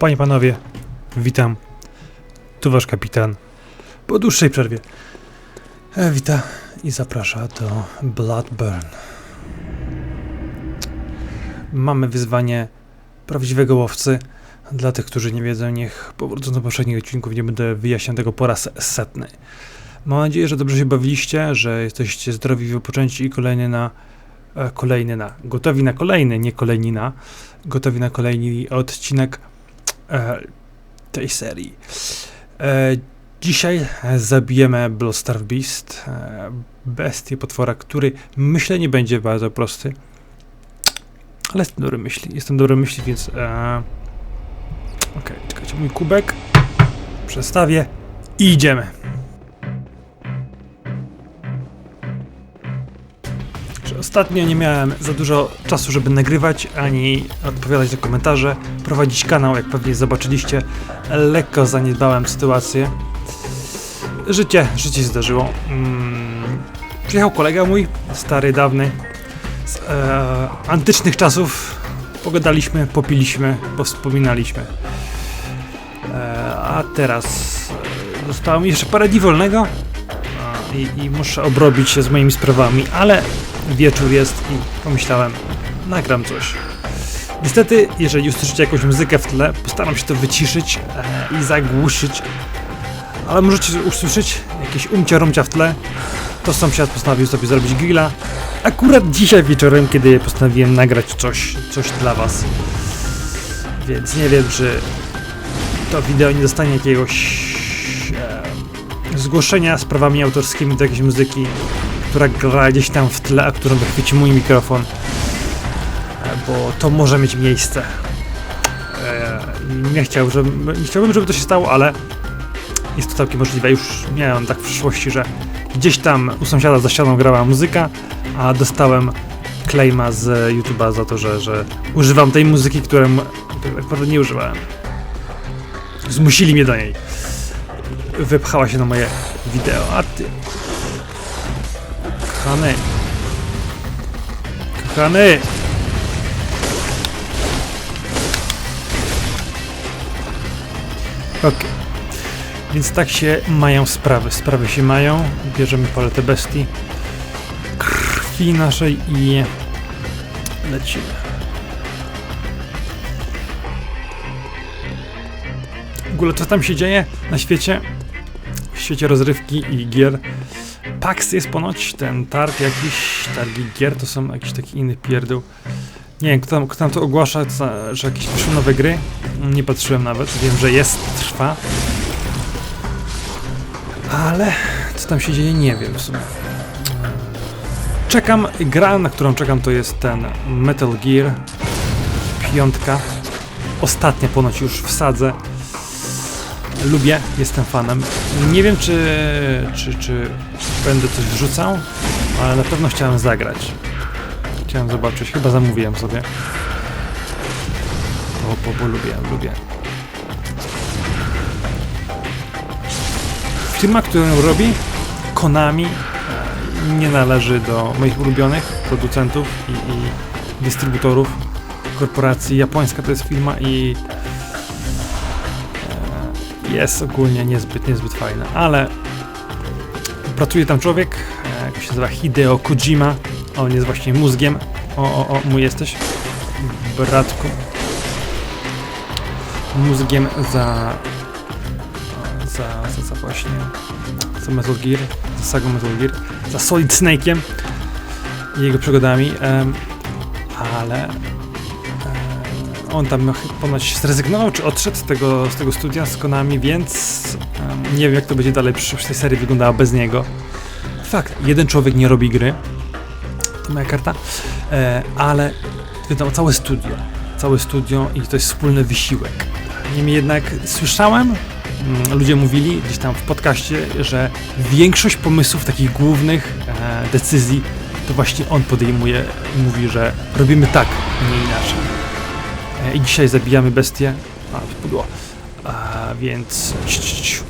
Panie, panowie, witam. Tu wasz kapitan. Po dłuższej przerwie. E, wita i zaprasza do Bloodburn. Mamy wyzwanie prawdziwego łowcy. Dla tych, którzy nie wiedzą, niech powrócą do poprzednich odcinków, nie będę wyjaśniał tego po raz setny. Mam nadzieję, że dobrze się bawiliście, że jesteście zdrowi, wypoczęci i kolejny na... E, kolejny na... Gotowi na kolejny, nie kolejni na... Gotowi na kolejny odcinek e, tej serii. E, dzisiaj zabijemy Bloodstar Beast, e, bestię, potwora, który myślę nie będzie bardzo prosty. Ale jestem dobry myśli, jestem dobry myśli, więc... E, Okej, czekajcie, mój kubek. Przestawię i idziemy. Ostatnio nie miałem za dużo czasu, żeby nagrywać, ani odpowiadać na komentarze, prowadzić kanał, jak pewnie zobaczyliście. Lekko zaniedbałem sytuację. Życie, życie zdarzyło. Mm, przyjechał kolega mój, stary, dawny, z e, antycznych czasów. Pogadaliśmy, popiliśmy, powspominaliśmy. E, a teraz zostało mi jeszcze parę dni wolnego i, i muszę obrobić się z moimi sprawami, ale wieczór jest i pomyślałem, nagram coś. Niestety, jeżeli usłyszycie jakąś muzykę w tle, postaram się to wyciszyć e, i zagłuszyć, ale możecie usłyszeć jakieś umcia rumcia w tle. To sąsiad postanowił sobie zrobić grilla. Akurat dzisiaj wieczorem, kiedy postanowiłem nagrać coś, coś dla was. Więc nie wiem, czy to wideo nie dostanie jakiegoś e, zgłoszenia z prawami autorskimi do jakiejś muzyki która gra gdzieś tam w tle, a którą wychwyci mój mikrofon. E, Bo to może mieć miejsce. E, Nie, chciał, żeby, nie chciałbym, żeby to się stało, ale jest to całkiem możliwe. Już miałem tak w przyszłości, że gdzieś tam u sąsiada za ścianą grała muzyka, a dostałem claima z YouTube'a za to, że, że używam tej muzyki, której naprawdę nie używałem. Zmusili mnie do niej. Wypchała się na moje wideo, a ty Kochany. Kochany. Okej. Więc tak się mają sprawy. Sprawy się mają. Bierzemy paletę bestii. Krwi naszej i lecimy. W ogóle co tam się dzieje na świecie? W świecie rozrywki i gier. PAX jest ponoć ten targ jakiś, targi gier, to są jakiś taki inny pierdół. Nie wiem, kto tam, kto tam to ogłasza, że jakieś wyszły nowe gry. Nie patrzyłem nawet, wiem, że jest, trwa. Ale co tam się dzieje, nie wiem w sumie. Czekam, gra, na którą czekam to jest ten Metal Gear piątka. Ostatnia ponoć już wsadzę. Lubię, jestem fanem. Nie wiem, czy, czy, czy będę coś wrzucał, ale na pewno chciałem zagrać. Chciałem zobaczyć, chyba zamówiłem sobie. Bo, bo, bo lubię, lubię. Firma, którą robi Konami e, nie należy do moich ulubionych producentów i, i dystrybutorów korporacji. Japońska to jest firma i e, jest ogólnie niezbyt, niezbyt fajna, ale pracuje tam człowiek, e, jak się nazywa Hideo Kojima. On jest właśnie mózgiem. O, o, o, mój jesteś, bratku. Mózgiem za, za, za, za właśnie, za Metal Gear, za sagą Metal Gear, za Solid Snake'iem i jego przygodami, em, ale em, on tam ponoć zrezygnował, czy odszedł z tego, z tego studia z Konami, więc nie wiem jak to będzie dalej przy, przy tej serii wyglądała bez niego. Fakt, jeden człowiek nie robi gry, to moja karta, e, ale wiadomo, całe studio, całe studio i to jest wspólny wysiłek. Niemniej jednak słyszałem, mm, ludzie mówili gdzieś tam w podcaście, że większość pomysłów takich głównych e, decyzji to właśnie on podejmuje i mówi, że robimy tak, nie inaczej. E, I dzisiaj zabijamy bestię. A, pudło. A, więc... Ci, ci, ci.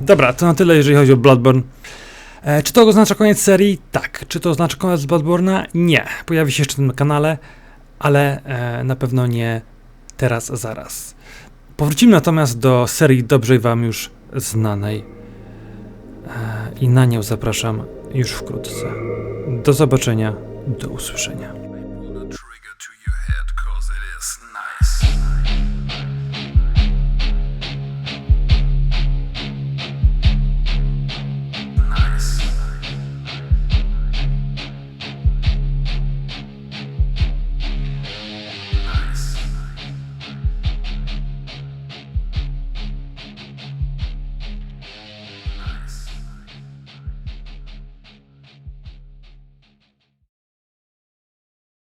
Dobra, to na tyle, jeżeli chodzi o Bloodborne. E, czy to oznacza koniec serii? Tak. Czy to oznacza koniec Bloodborne'a? Nie. Pojawi się jeszcze na kanale, ale e, na pewno nie teraz, zaraz. Powrócimy natomiast do serii dobrze Wam już znanej. E, I na nią zapraszam już wkrótce. Do zobaczenia, do usłyszenia.